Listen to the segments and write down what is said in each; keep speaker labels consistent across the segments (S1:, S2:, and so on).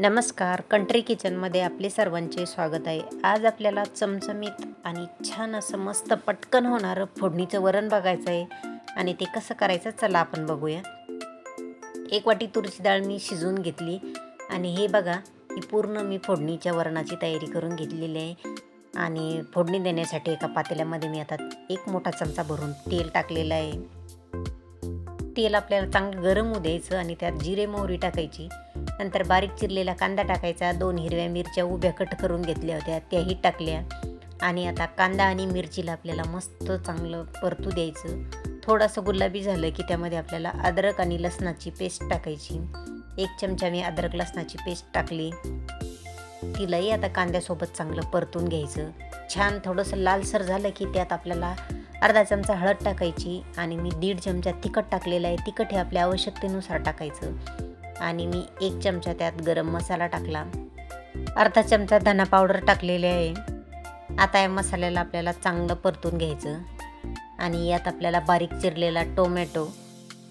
S1: नमस्कार कंट्री किचनमध्ये आपले सर्वांचे स्वागत आहे. आज आपल्याला चमचमीत आणि छान असं मस्त पटकन होणारं फोडणीचं वरण बघायचं आहे आणि ते कसं करायचं चला आपण बघूया. एक वाटी तुरीची डाळ मी शिजवून घेतली आणि हे बघा ही पूर्ण मी फोडणीच्या वरणाची तयारी करून घेतलेली आहे. आणि फोडणी देण्यासाठी एका पातेल्यामध्ये मी आता एक मोठा चमचा भरून तेल टाकलेलं आहे. तेल आपल्याला चांगलं गरम होऊ द्यायचं आणि त्यात जिरे मोहरी टाकायची. नंतर बारीक चिरलेला कांदा टाकायचा. दोन हिरव्या मिरच्या उभ्या कट करून घेतल्या होत्या. त्याही टाकल्या. आणि आता कांदा आणि मिरचीला आपल्याला मस्त चांगलं परतू द्यायचं. थोडंसं गुलाबी झालं की त्यामध्ये आपल्याला अद्रक आणि लसणाची पेस्ट टाकायची. एक चमचा मी अद्रक लसणाची पेस्ट टाकली. तिलाही आता कांद्यासोबत चांगलं परतून घ्यायचं. छान थोडंसं लालसर झालं की त्यात आपल्याला अर्धा चमचा हळद टाकायची आणि मी दीड चमचा तिखट टाकलेलं आहे. तिखट हे आपल्या आवश्यकतेनुसार टाकायचं. आणि मी एक चमचा त्यात गरम मसाला टाकला. अर्धा चमचा धना पावडर टाकलेले आहे. आता या मसाल्याला आपल्याला चांगलं परतून घ्यायचं. आणि यात आपल्याला बारीक चिरलेला टोमॅटो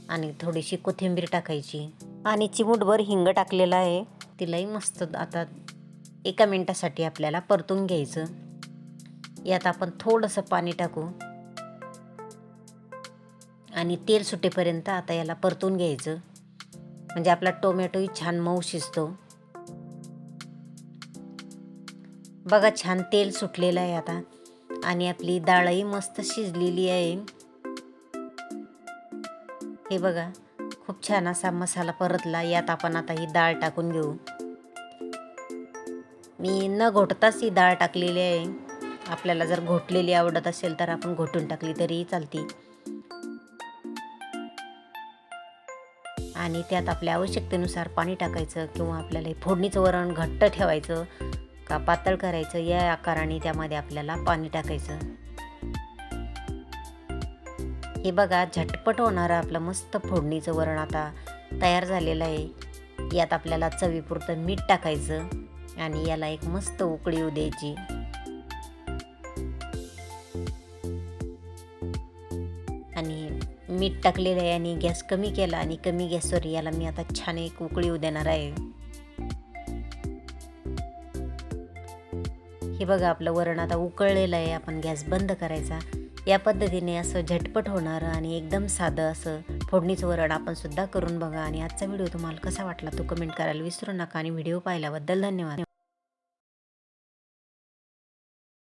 S1: आणि थोडीशी कोथिंबीर टाकायची. आणि चिमूटभर हिंग टाकलेला आहे. तिलाही मस्त आता एका मिनटासाठी आपल्याला परतून घ्यायचं. यात आपण थोडंसं पाणी टाकू. आणि तेल सुटेपर्यंत आता याला परतून घ्यायचं. म्हणजे आपला टोमॅटोही छान मऊ शिजतो. बघा छान तेल सुटलेलं आहे आता. आणि आपली डाळही मस्त शिजलेली आहे. हे बघा खूप छान असा मसाला परतला. यात आपण आता ही डाळ टाकून घेऊ. मी न घोटताच ही डाळ टाकलेली आहे. आपल्याला जर घोटलेली आवडत असेल तर आपण घोटून टाकली तरीही चालती. आणि त्यात आपल्या आवश्यकतेनुसार पाणी टाकायचं किंवा आपल्याला हे फोडणीचं वरण घट्ट ठेवायचं का पातळ करायचं या आकाराने त्यामध्ये आपल्याला पाणी टाकायचं. हे बघा झटपट होणारं आपलं मस्त फोडणीचं वरण आता तयार झालेलं आहे. यात आपल्याला चवीपुरतं मीठ टाकायचं आणि याला एक मस्त उकळी येऊ द्यायची. आणि मीठ टाकलेलं आहे आणि गॅस कमी केला आणि कमी गॅसवर याला मी आता छान एक उकळी देणार आहे. हे बघा आपलं वरण आता उकळलेलं आहे. आपण गॅस बंद करायचा. या पद्धतीने असं झटपट होणारं आणि एकदम साधं असं फोडणीचं वरण आपण सुद्धा करून बघा. आणि आजचा व्हिडिओ तुम्हाला कसा वाटला तो कमेंट करायला विसरू नका. आणि व्हिडिओ पाहिल्याबद्दल धन्यवाद.